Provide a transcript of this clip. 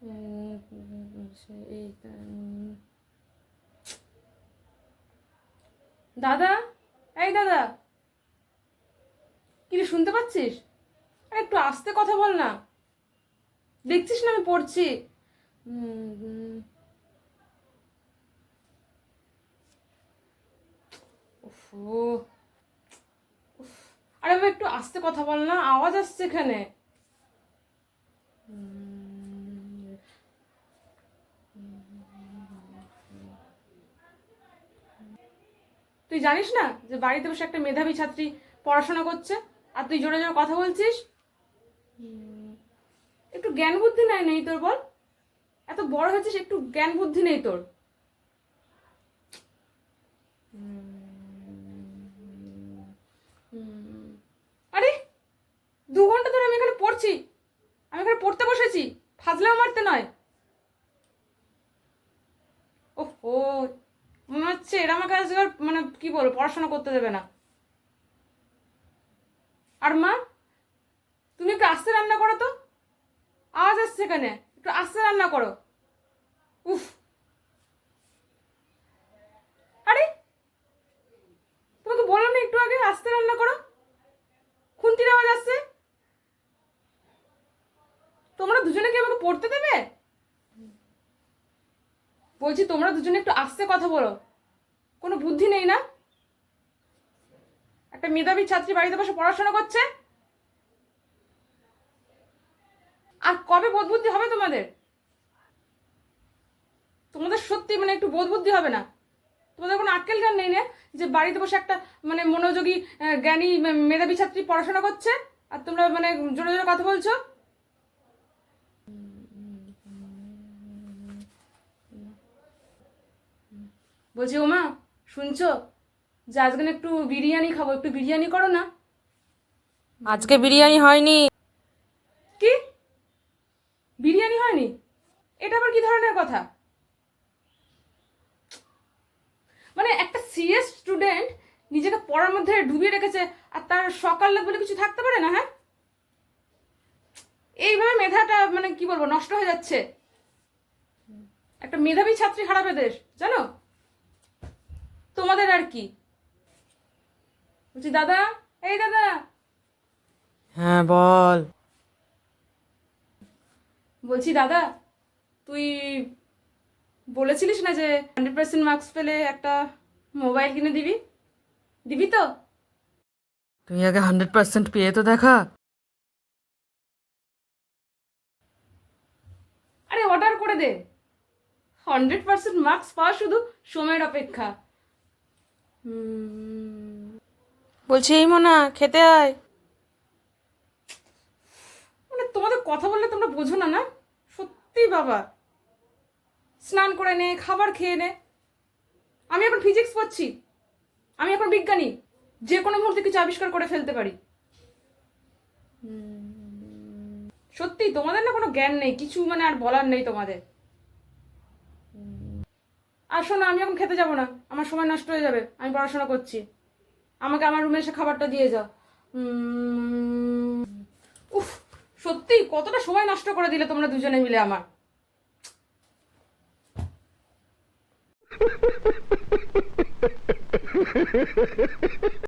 এই দাদা? এই দাদা। কি শুনতে পাচ্ছিস? আরে একটু আস্তে কথা বল না। দেখছিস না আমি পড়ছি। আরে একটু আস্তে কথা বল না, আওয়াজ আসছে এখানে। তুই জানিস না যে বাড়িতে বসে একটা মেধাবী ছাত্রী পড়াশোনা করছে? আর তুই জোরে জোরে কথা বলছিস? একটু জ্ঞান বুদ্ধি নাই নেই তোর বল? এত বড় হয়েছিস একটু জ্ঞান বুদ্ধি নেই তোর। আরে দু ঘণ্টা ধরে আমি এখানে পড়ছি। আমি এখানে পড়তে বসেছি। ফাজলাও মারতে নয়। ও মনে হচ্ছে এরা আমাকে আজকে আর মানে কি বলব, পড়াশোনা করতে দেবে না। আর মা, তুমি একটু আস্তে রান্না করো তো। আওয়াজ আসছে এখানে, একটু আস্তে রান্না করো। উফ। আরে, তোমাকে বললাম না একটু আগে, আস্তে রান্না করো। খুন্তির আওয়াজ আসছে। তোমরা দুজনে কি আমাকে পড়তে দেবে? বলছি, তোমরা দুজনে একটু আস্তে কথা বলো। কোনো বুদ্ধি নেই না? একটা মেধাবী ছাত্রী বাড়িতে বসে পড়াশোনা করছে? আর কবে বোধ বুদ্ধি হবে তোমাদের? তোমাদের সত্যি মানে একটু বোধ বুদ্ধি হবে না? তোমাদের কোনো আক্কেল জ্ঞান নেই না যে বাড়িতে বসে একটা মানে মনোযোগী জ্ঞানী মেধাবী ছাত্রী পড়াশোনা করছে? আর তোমরা মানে জোরে জোরে কথা বলছো? বলছি ওমা শুনছো? যে আজকে একটু বিরিয়ানি খাব একটু বিরিয়ানি করো না? আজকে বিরিয়ানি হয়নি। কি? বিরিয়ানি হয়নি? এটা আবার কি ধরনের কথা? মানে একটা সিএস স্টুডেন্ট নিজেকে পড়ার মধ্যে ডুবিয়ে রেখেছে আর তার সকাল বলে কিছু থাকতে পারে না হ্যাঁ? এইভাবে মেধাটা মানে কি বলব নষ্ট হয়ে যাচ্ছে। একটা মেধাবী ছাত্রী হারাবে দেশ জানো? তোমাদের আর কি? বলছি দাদা এই দাদা। হ্যাঁ বল। বলছি দাদা তুই বলেছিলিস না যে হান্ড্রেড পার্সেন্ট মার্কস পেলে একটা মোবাইল কিনে দিবি? দিবি তো? তুই আগে হান্ড্রেড পার্সেন্ট পেয়ে তো দেখা। আরে অর্ডার করে দে। হান্ড্রেড পার্সেন্ট মার্কস পাওয়া শুধু সময়ের অপেক্ষা। বলছি এই মনা খেতে আয়। মানে তোমাদের কথা বললে তোমরা বোঝো না না? সত্যি বাবা। স্নান করে নে খাবার খেয়ে নে। আমি এখন ফিজিক্স পড়ছি। আমি এখন বিজ্ঞানী। যে কোনো মুহূর্তে কিছু আবিষ্কার করে ফেলতে পারি। সত্যি তোমাদের না কোনো জ্ঞান নেই কিছু মানে আর বলার নেই তোমাদের। আর শোনো, আমি এখন খেতে যাব না। আমার সময় নষ্ট হয়ে যাবে। আমি পড়াশোনা করছি। আমাকে আমার রুমে এসে খাবারটা দিয়ে যাও উফ, সত্যি, কতটা সময় নষ্ট করে দিলে তোমরা দুজনে মিলে আমার।